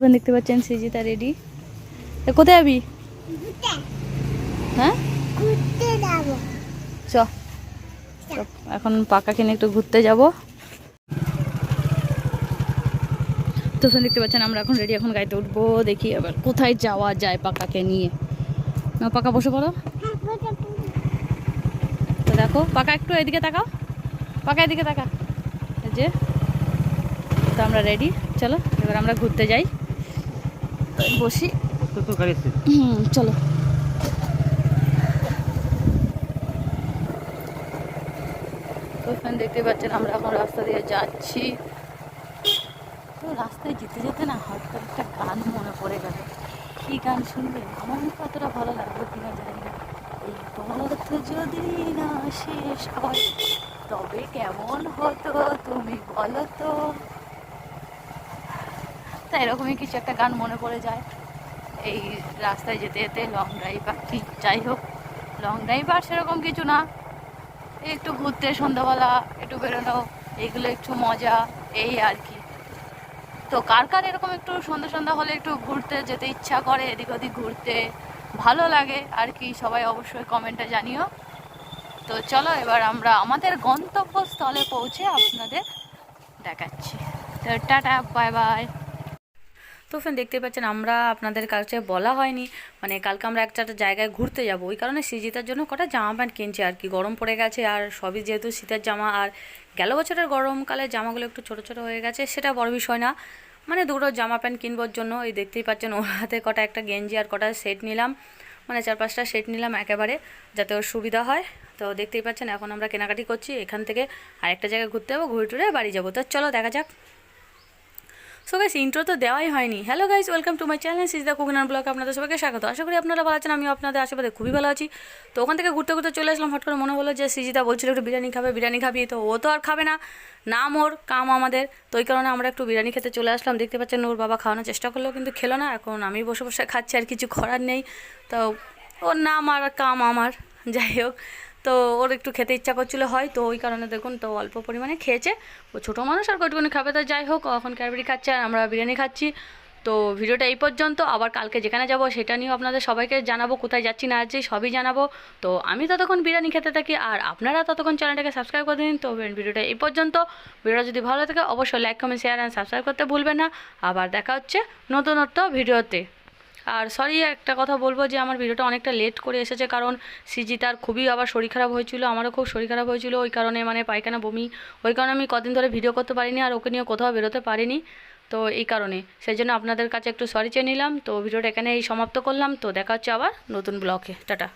দেখতে পাচ্ছেন সৃজিতা রেডি। কোথায় যাবি হ্যাঁ? চ। এখন পাকাকে নিয়ে একটু ঘুরতে যাব। তো দেখতে পাচ্ছেন আমরা এখন রেডি এখন গাড়িতে উঠবো দেখি এবার কোথায় যাওয়া যায় পাকাকে নিয়ে। না পাকা বসে পড়ো। তো দেখো পাকা একটু এদিকে তাকাও। পাকা এদিকে তাকা। যে তো আমরা রেডি চলো এবার আমরা ঘুরতে যাই। বসি। হুম, চলো। দেখতে পাচ্ছেন আমরা এখন রাস্তা দিয়ে যাচ্ছি। তো রাস্তায় যেতে যেতে না হঠাৎ একটা গান মনে পড়ে গেল। কি গান শুনবেন? আমার অতটা ভালো লাগবে কিনা জানি না। এই পথ যদি না শেষ হয়, তবে কেমন হতো তুমি বলো তা? এরকমই কিছু একটা গান মনে পড়ে যায়। এই রাস্তায় যেতে যেতে লং ড্রাইভ আর কি যাই হোক লং ড্রাইভ আর সেরকম কিছু না। একটু ঘুরতে সন্ধ্যাবেলা, একটু বেরোনো এইগুলো একটু মজা, এই আর কি। তো কার কার এরকম একটু সন্ধ্যা সন্ধ্যা হলে একটু ঘুরতে যেতে ইচ্ছা করে, এদিক ওদিক ঘুরতে ভালো লাগে আর কি, সবাই অবশ্যই কমেন্টে জানিও। তো চলো এবার আমরা আমাদের গন্তব্যস্থলে পৌঁছে আপনাদের দেখাচ্ছি। তো টাটা বাই বাই তো ফ্রেন্ড দেখতে পাচ্ছেন, আমরা আপনাদের কাছে বলা হয়নি। মানে কালকে আমরা একটা জায়গায় ঘুরতে যাব। ওই কারণে সৃজিতার জন্য কটা জামা প্যান্ট কিনছি আর কি। গরম পড়ে গেছে আর সবই যেহেতু শীতের জামা। আর গেল বছরের গরমকালে জামাগুলো একটু ছোট ছোট হয়ে গেছে, সেটা বড় বিষয় না। মানে দুটো জামা প্যান্ট কিনবার জন্য এই দেখতেই পাচ্ছেন, ওর হাতে কটা একটা গেঞ্জি আর কটা সেট নিলাম। মানে চার পাঁচটা সেট নিলাম একেবারে, যাতে ওর সুবিধা হয়। তো দেখতেই পাচ্ছেন, এখন আমরা কেনাকাটি করছি। এখান থেকে আরেকটা জায়গায় ঘুরতে যাব, ঘুরে টুরে বাড়ি যাব। তো চলো দেখা যাক। সো গাইস ইন্ট্রো তো দেওয়াই হয়নি। Hello guys welcome to my channel seize the কুকিনার ব্লগ আপনাদের সবাইকে স্বাগত। আশা করি আপনারা ভালো আছেন আমি আপনাদের আশেপাশে খুবই ভালো আছি। তো ওখান থেকে ঘুরতে ঘুরতে চলে আসলাম হট করে মনে হলো যে সিজিদা বলছিল একটু বিরিয়ানি খাবে, বিরিয়ানি খাবি, তো ও তো আর খাবে না। নাম ওর, কাম আমাদের। তো ওই কারণে আমরা একটু বিরিয়ানি খেতে চলে আসলাম। দেখতে পাচ্ছেন ওর বাবা খাওয়ানোর চেষ্টা করলেও কিন্তু খেলো না। এখন আমি বসে বসে খাচ্ছি আর কিছু করার নেই। তো ওর নাম আর কাম আমার, যাই হোক। তো ওর একটু খেতে ইচ্ছা করছিল হয় তো ওই কারণে দেখুন তো অল্প পরিমাণে খেয়েছে। ও ছোটো মানুষ আর কটুকুনি খাবে তো যাই হোক এখন ক্যাডবেরি খাচ্ছে আর আমরা বিরিয়ানি খাচ্ছি। তো ভিডিওটা এই পর্যন্ত, আবার কালকে যেখানে যাব সেটা নিয়েও আপনাদের সবাইকে জানাব, কোথায় যাচ্ছি না যাচ্ছি সবই জানাব। তো আমি ততক্ষণ বিরিয়ানি খেতে থাকি আর আপনারা ততক্ষণ চ্যানেলটাকে সাবস্ক্রাইব করে দিন। তো ভিডিওটা এই পর্যন্ত। ভিডিওটা যদি ভালো থাকে অবশ্যই like comment share and subscribe করতে ভুলবেন না। আবার দেখা হচ্ছে নতুনত্ব ভিডিওতে। আর সরি একটা কথা বলব যে আমার ভিডিওটা অনেকটা লেট করে এসেছে, কারণ সিজি তার খুবই আবার শরীর খারাপ হয়েছিল, আমারও খুব শরীর খারাপ হয়েছিল, ওই কারণে মানে পায়খানা বমি, ওই কারণে আমি কদিন ধরে ভিডিও করতে পারিনি আর ওকে নিয়ে কোথাও বেরোতে পারিনি, তো এই কারণে। সেই জন্য আপনাদের কাছে একটু সরি চেয়ে নিলাম, তো ভিডিওটা এখানে এই সমাপ্ত করলাম, তো দেখা হচ্ছে আবার নতুন ব্লকে টাটা।